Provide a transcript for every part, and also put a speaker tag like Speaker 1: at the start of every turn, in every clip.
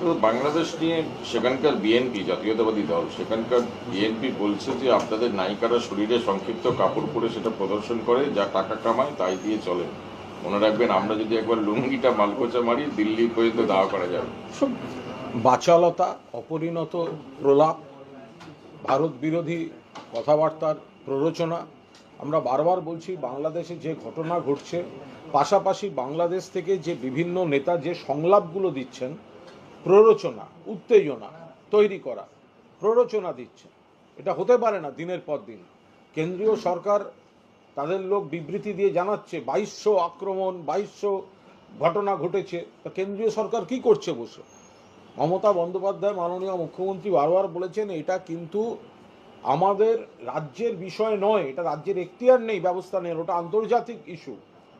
Speaker 1: তো বাংলাদেশ নিয়ে সেখানকার বিএনপি জাতীয়তাবাদী দল, সেখানকার বিএনপি বলছে যে আপনাদের নায়িকারা শরীরে সংক্ষিপ্ত কাপড় পরে সেটা প্রদর্শন করে, যা টাকা কামায় তাই দিয়ে চলে। মনে রাখবেন, আমরা যদি একবার লুঙ্গিটা মালকোচা মারি দিল্লি পর্যন্ত দাওয়া করা যাবে।
Speaker 2: বাচালতা, অপরিণত প্রলাপ, ভারত বিরোধী কথাবার্তার প্ররোচনা, আমরা বারবার বলছি, বাংলাদেশে যে ঘটনা ঘটছে পাশাপাশি বাংলাদেশ থেকে যে বিভিন্ন নেতা যে সংলাপগুলো দিচ্ছেন, প্ররোচনা, উত্তেজনা তৈরি করা, প্ররোচনা দিচ্ছে এটা হতে পারে না দিনের পর দিন। কেন্দ্রীয় সরকার তাদের লোক বিবৃতি দিয়ে জানাচ্ছে, বাইশশো আক্রমণ, বাইশশো ঘটনা ঘটেছে। তা কেন্দ্রীয় সরকার কি করছে বসে? মমতা বন্দ্যোপাধ্যায়, মাননীয় মুখ্যমন্ত্রী বারবার বলেছেন, এটা কিন্তু আমাদের রাজ্যের বিষয় নয়, এটা রাজ্যের এখতিয়ার নেই ব্যবস্থা নেই ওটা আন্তর্জাতিক ইস্যু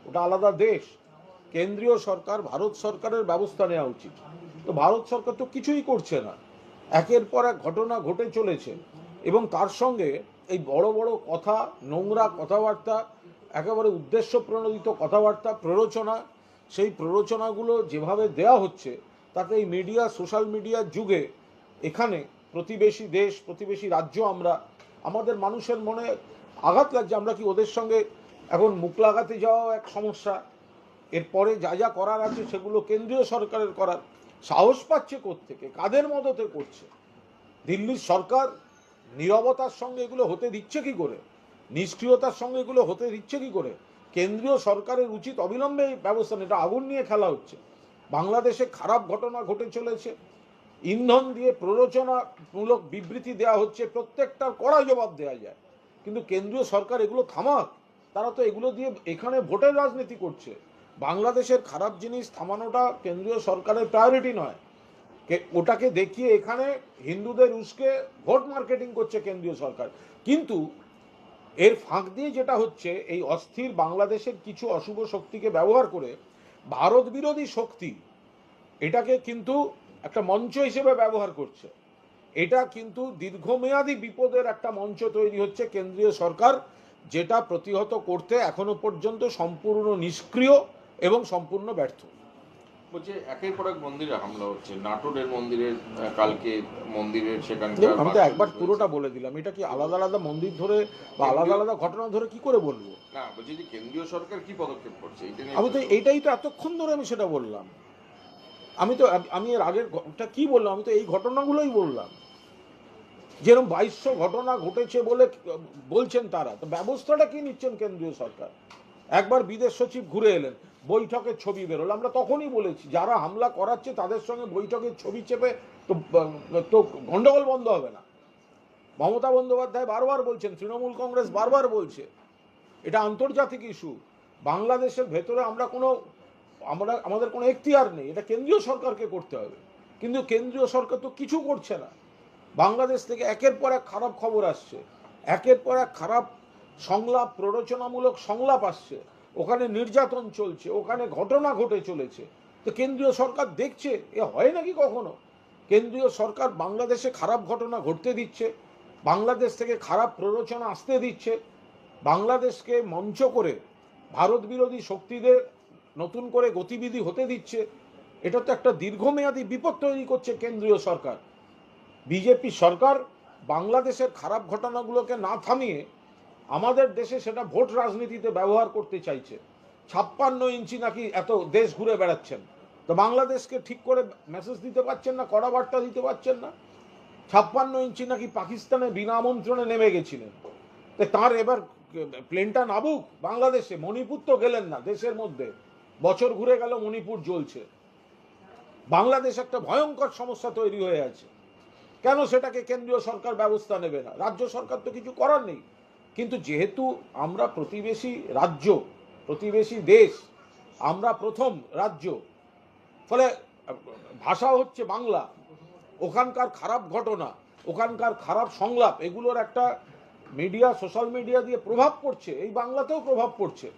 Speaker 2: ওটা আলাদা দেশ। কেন্দ্রীয় সরকার, ভারত সরকারের ব্যবস্থা নেওয়া উচিত। তো ভারত সরকার তো কিছুই করছে না। একের পর এক ঘটনা ঘটে চলেছে এবং তার সঙ্গে এই বড় বড় কথা, নোংরা কথাবার্তা, একেবারে উদ্দেশ্য প্রণোদিত কথাবার্তা, প্ররোচনা, সেই প্ররোচনাগুলো যেভাবে দেয়া হচ্ছে, তাতে এই মিডিয়া, সোশ্যাল মিডিয়ার যুগে এখানে প্রতিবেশী দেশ, প্রতিবেশী রাজ্য আমরা, আমাদের মানুষের মনে আঘাত লাগছে। আমরা কি ওদের সঙ্গে এখন মুখ লাগাতে যাওয়াও এক সমস্যা। এরপরে যা যা করার আছে সেগুলো কেন্দ্রীয় সরকারের করার। সাহস পাচ্ছে থেকে কাদের মদতে করছে? দিল্লির সরকার নীরবতার সঙ্গে এগুলো হতে দিচ্ছে কি করে? নিষ্ক্রিয়তার সঙ্গে এগুলো হতে দিচ্ছে কি করে? কেন্দ্রীয় সরকারের উচিত অবিলম্বে এই ব্যবস্থা। এটা আগুন নিয়ে খেলা হচ্ছে। বাংলাদেশে খারাপ ঘটনা ঘটে চলেছে। ইন্ধন দিয়ে প্ররোচনামূলক বিবৃতি দেওয়া হচ্ছে, প্রত্যেকটার কড়া জবাব দেওয়া যায়। কিন্তু কেন্দ্রীয় সরকার এগুলো থামাক। তারা তো এগুলো দিয়ে এখানে ভোটের রাজনীতি করছে। বাংলাদেশের খারাপ জিনিস থামানোটা কেন্দ্রীয় সরকারের প্রায়োরিটি নয়। ওটাকে দেখিয়ে এখানে হিন্দুদের উস্কে ভোট মার্কেটিং করছে কেন্দ্রীয় সরকার। কিন্তু এর ফাঁক দিয়ে যেটা হচ্ছে, এই অস্থির বাংলাদেশের কিছু অশুভ শক্তিকে ব্যবহার করে ভারত বিরোধী শক্তি এটাকে কিন্তু একটা মঞ্চ হিসেবে ব্যবহার করছে। এটা কিন্তু দীর্ঘমেয়াদী বিপদের একটা মঞ্চ তৈরি হচ্ছে কেন্দ্রীয় সরকার যেটা প্রতিহত করতে এখনও পর্যন্ত সম্পূর্ণ নিষ্ক্রিয় এবং সম্পূর্ণ ব্যর্থ।
Speaker 1: বলছে একের পর এক মন্দিরে হামলা হচ্ছে। নাটোরের মন্দিরের কালকে মন্দিরের সেখানকার
Speaker 2: আমি তো একবার পুরোটা বলে দিলাম। এটা কি আলাদা আলাদা মন্দির ধরে বা আলাদা আলাদা ঘটনা ধরে কি করে বলব?
Speaker 1: না বলছি যে কেন্দ্রীয় সরকার কি পদক্ষেপ করছে
Speaker 2: আমি তো এইটাই তো এতক্ষণ ধরে আমি সেটা বললাম। আমি তো আমি এর আগের কি বললাম? আমি তো এই ঘটনাগুলোই বললাম। যেরকম বাইশশো ঘটনা ঘটেছে বলে বলছেন তারা, তো ব্যবস্থাটা কি নিচ্ছেন কেন্দ্রীয় সরকার? একবার বিদেশ সচিব ঘুরে এলেন বৈঠকের ছবি বেরোলো। আমরা তখনই বলেছি, যারা হামলা করাচ্ছে তাদের সঙ্গে বৈঠকের ছবি চেপে তো তো গন্ডগোল বন্ধ হবে না। মমতা বন্দ্যোপাধ্যায় বারবার বলছেন, তৃণমূল কংগ্রেস বারবার বলছে, এটা আন্তর্জাতিক ইস্যু। বাংলাদেশের ভেতরে আমরা কোনো, আমরা, আমাদের কোনো এখতিয়ার নেই, এটা কেন্দ্রীয় সরকারকে করতে হবে। কিন্তু কেন্দ্রীয় সরকার তো কিছু করছে না। বাংলাদেশ থেকে একের পর এক খারাপ খবর আসছে, একের পর এক খারাপ সংলাপ, প্ররোচনামূলক সংলাপ আসছে। ওখানে নির্যাতন চলছে, ওখানে ঘটনা ঘটে চলেছে। তো কেন্দ্রীয় সরকার দেখছে, এ হয় নাকি কখনো? কেন্দ্রীয় সরকার বাংলাদেশে খারাপ ঘটনা ঘটতে দিচ্ছে, বাংলাদেশ থেকে খারাপ প্ররোচনা আসতে দিচ্ছে। বাংলাদেশকে মঞ্চ করে ভারত বিরোধী শক্তিদের নতুন করে গতিবিধি হতে দিচ্ছে। এটা তো একটা দীর্ঘমেয়াদী বিপদ তৈরি করছে কেন্দ্রীয় সরকার। বিজেপি সরকার বাংলাদেশের খারাপ ঘটনাগুলোকে না থামিয়ে আমাদের দেশে সেটা ভোট রাজনীতিতে ব্যবহার করতে চাইছে। ছাপ্পান্ন ইঞ্চি নাকি এত দেশ ঘুরে বেড়াচ্ছেন। তো বাংলাদেশকে ঠিক করে মেসেজ দিতে পারছেন না, কড়া বার্তা দিতে পারছেন না। ছাপ্পান্ন ইঞ্চি নাকি পাকিস্তানে বিনা আমন্ত্রণে নেমে গেছিলেন। তো তার এবার প্লেনটা নাবুক, বাংলাদেশে মণিপুর তো গেলেন না দেশের মধ্যে। বছর ঘুরে গেল, মণিপুর জ্বলছে। বাংলাদেশ একটা ভয়ঙ্কর সমস্যা তৈরি হয়ে আছে। কেন সেটাকে কেন্দ্রীয় সরকার ব্যবস্থা নেবে না? রাজ্য সরকার তো কিছু করার নেই। কিন্তু যেহেতু আমরা প্রতিবেশী রাজ্য, প্রতিবেশী দেশ, আমরা প্রথম রাজ্য, ফলে ভাষা হচ্ছে বাংলা। ওখানকার খারাপ ঘটনা, ওখানকার খারাপ সংলাপ, এগুলোর একটা মিডিয়া সোশ্যাল মিডিয়া দিয়ে প্রভাব পড়ছে। এই বাংলাতেও প্রভাব পড়ছে।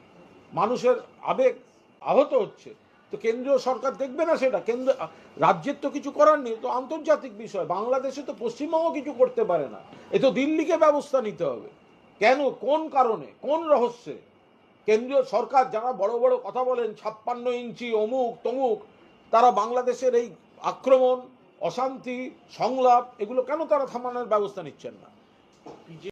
Speaker 2: মানুষের আবেগ আহত হচ্ছে। তো কেন্দ্রীয় সরকার দেখবে না সেটা? কেন্দ্র রাজ্যের তো কিছু করার নেই, তো আন্তর্জাতিক বিষয়। বাংলাদেশে তো পশ্চিমবঙ্গ কিছু করতে পারে না। এ তো দিল্লিকে ব্যবস্থা নিতে হবে। কেন? কোন কারণে? কোন রহস্যে? কেন্দ্রীয় সরকার যারা বড় বড় কথা বলেন, ছাপ্পান্ন ইঞ্চি, অমুক, তমুক, তারা বাংলাদেশের এই আক্রমণ, অশান্তি, সংলাপ, এগুলো কেন তারা থামানোর ব্যবস্থা নিচ্ছেন না?